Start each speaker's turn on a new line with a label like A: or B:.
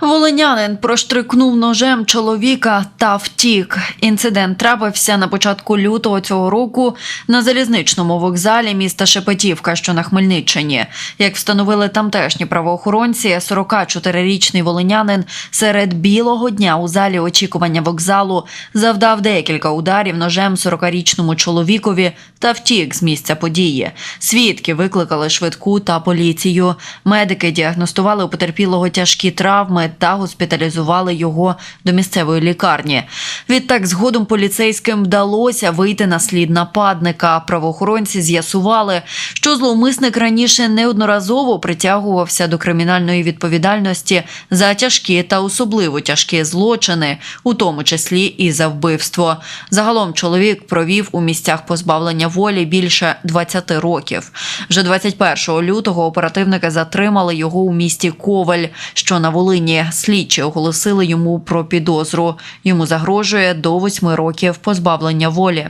A: Волинянин проштрикнув ножем чоловіка та втік. Інцидент трапився на початку лютого цього року на залізничному вокзалі міста Шепетівка, що на Хмельниччині. Як встановили тамтешні правоохоронці, 44-річний волинянин серед білого дня у залі очікування вокзалу завдав декілька ударів ножем 40-річному чоловікові та втік з місця події. Свідки викликали швидку та поліцію. Медики діагностували у потерпілого тяжкі травми та госпіталізували його до місцевої лікарні. Відтак, згодом поліцейським вдалося вийти на слід нападника. Правоохоронці з'ясували, що зловмисник раніше неодноразово притягувався до кримінальної відповідальності за тяжкі та особливо тяжкі злочини, у тому числі і за вбивство. Загалом чоловік провів у місцях позбавлення волі більше 20 років. Вже 21 лютого оперативники затримали його у місті Коваль, що на Волині. Слідчі оголосили йому про підозру. Йому загрожує до восьми років позбавлення волі.